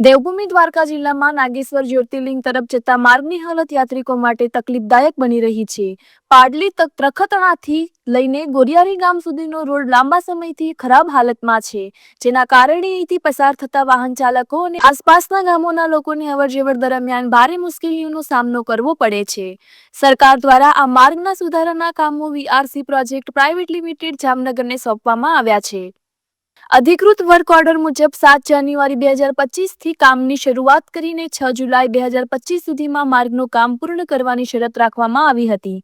દેવભૂમિ દ્વારકા જિલ્લામાં નાગેશ્વર જ્યોતિર્લિંગ તરફ જતા માર્ગની હાલત યાત્રિકો માટે તકલીફદાયક બની રહી છે. પાડલી તક ત્રખતણાથી લઈને ગોરિયારી ગામ સુધીનો રોડ લાંબા સમયથી ખરાબ હાલતમાં છે, જેના કારણે અહીંથી પસાર થતા વાહન ચાલકો અને આસપાસના ગામોના લોકોને અવરજવર દરમિયાન ભારે મુશ્કેલીઓનો સામનો કરવો પડે છે. સરકાર દ્વારા આ માર્ગના સુધારાના કામો વીઆરસી પ્રોજેક્ટ પ્રાઇવેટ લિમિટેડ જામનગરને સોંપવામાં આવ્યા છે. અધિકૃત વર્ક ઓર્ડર મુજબ સાત જાન્યુઆરી બે હજાર પચીસથી કામની શરૂઆત કરીને છ જુલાઈ બે હજાર પચીસ સુધીમાં માર્ગનું કામ પૂર્ણ કરવાની શરત રાખવામાં આવી હતી.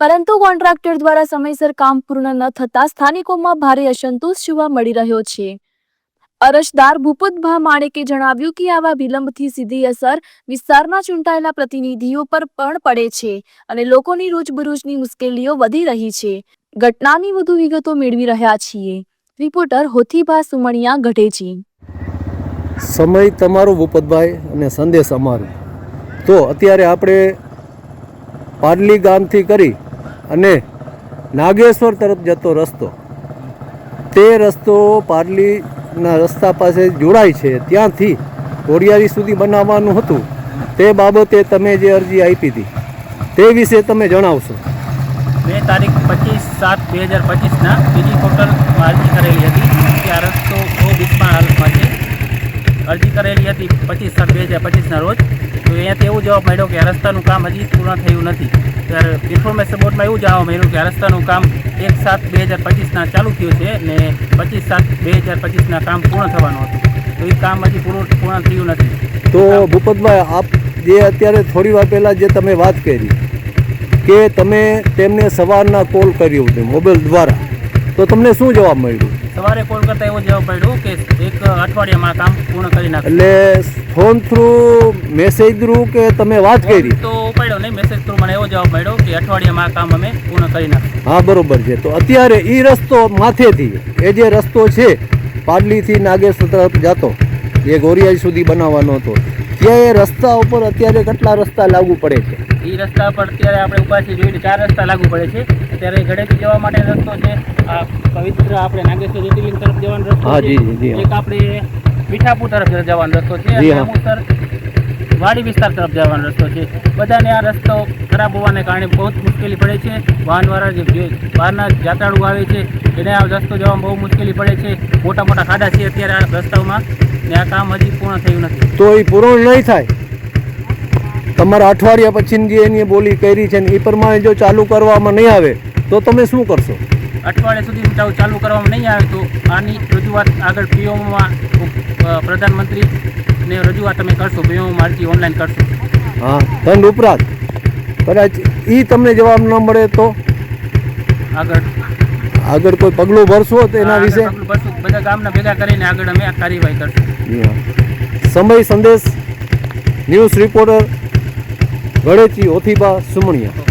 પરંતુ કોન્ટ્રાક્ટર દ્વારા સમયસર કામ પૂર્ણ ન થતાં સ્થાનિકોમાં ભારે અસંતોષ જોવા મળી રહ્યો છે. અરજદાર ભૂપતભા માણેકે જણાવ્યું કે આવા વિલંબથી સીધી અસર વિસ્તારના ચૂંટાયેલા પ્રતિનિધિઓ પર પણ પડે છે અને લોકોની રોજબરોજની મુશ્કેલીઓ વધી રહી છે. ઘટનાની વધુ વિગતો મેળવી રહ્યા છીએ. રિપોર્ટર હોથીભા સુમણિયા ગઢેજી. સમય તમારો ભૂપતભાઈ અને સંદેશ અમારો. તો અત્યારે આપણે પાડલી ગામથી કરી અને નાગેશ્વર તરફ જતો રસ્તો. તે રસ્તો પાડલીના રસ્તા પાસે જોડાય છે. ત્યાંથી ઘોડિયારી સુધી બનાવવાનું હતું. તે બાબતે તમે જે અરજી આપી હતી, તે વિશે તમે જણાવશો. મેં તારીખ પચીસ સાત બે હજાર પચીસના બીજી પોર્ટલમાં અરજી કરેલી હતી. કે આ રસ્તો બહુ બીજમાં હાલતમાં છે અરજી કરેલી હતી પચીસ સાત બે હજાર પચીસના રોજ. તો અહીંયાથી એવું જવાબ મળ્યો કે આ રસ્તાનું કામ હજી પૂર્ણ થયું નથી. ત્યારે ઇન્ફોર્મેશન બોર્ડમાં એવું જાણવા મળ્યું કે આ રસ્તાનું કામ એક સાત બે હજાર પચીસના ચાલુ થયું છે ને પચીસ સાત બે હજાર પચીસના કામ પૂર્ણ થવાનું હતું. તો એ કામ હજી પૂરું પૂર્ણ થયું નથી. તો ભૂપતભાઈ, આપ જે અત્યારે થોડી વાર પહેલાં જે તમે વાત કરી કે તમે તેમને સવારના કોલ કર્યો હતો મોબાઈલ દ્વારા. તો તમને શું જવાબ મળ્યો? સવારે કોલ કરતાં એવો જવાબ મળ્યો કે એક અઠવાડિયામાં કામ પૂર્ણ કરી નાખ એટલે ફોન થ્રુ મેસેજ થ્રુ કે તમે વાત કરી? તો ઉપાડ્યો નહીં મેસેજ થ્રુ મને એવો જવાબ મળ્યો કે અઠવાડિયામાં કામ અમે પૂર્ણ કરી નાખ હા બરોબર છે. તો અત્યારે એ રસ્તો માથેથી એ જે રસ્તો છે પાડલીથી નાગેશ્વર તરફ જતો જે ગોરિયાઈ સુધી બનાવવાનો હતો ત્યાં એ રસ્તા ઉપર અત્યારે કેટલા રસ્તા લાગુ પડે છે? એ રસ્તા પર અત્યારે આપણે ઉપરથી જોઈને ચાર રસ્તા લાગુ પડે છે. અત્યારે ગળેથી જવા માટે રસ્તો છે. આ પવિત્ર આપણે નાગેશ્વર જ્યોતિર્લિંગ તરફ જવાનો રસ્તો છે. એક આપણે મીઠાપુર તરફ જવાનો રસ્તો છે. અમુકસર વાડી વિસ્તાર તરફ જવાનો રસ્તો છે. બધાને આ રસ્તો ખરાબ હોવાને કારણે બહુ જ મુશ્કેલી પડે છે. વાહનવાળા જે બહારના જાતાળુ આવે છે એને આ રસ્તો જવામાં બહુ મુશ્કેલી પડે છે. મોટા મોટા ખાડા છે અત્યારે આ રસ્તાઓમાં. ને આ કામ હજી પૂર્ણ થયું નથી. તો એ પૂર્ણ નહીં થાય? તમારા અઠવાડિયા પછીની જે એની બોલી કરી છે ને એ પ્રમાણે જો ચાલુ કરવામાં નહીં આવે તો તમે શું કરશો? અઠવાડિયા સુધી ચાલુ કરવામાં નહીં આવે તો આની રજૂઆત આગળ પીઓમાં પ્રધાનમંત્રી ને રજૂઆત તમે કરશો પીઓમાં અરજી ઓનલાઈન કરશો. હા દંડ ઉપરાંત. કદાચ એ તમને જવાબ ન મળે તો? આગળ. આગળ કોઈ પગલું ભરશો તો એના વિશે? બધા ગામના ભેગા કરીને આગળ અમે આ કાર્યવાહી કરશું. સમય સંદેશ ન્યૂઝ રિપોર્ટર ગળેચી ઓથીબા સુમણિયા.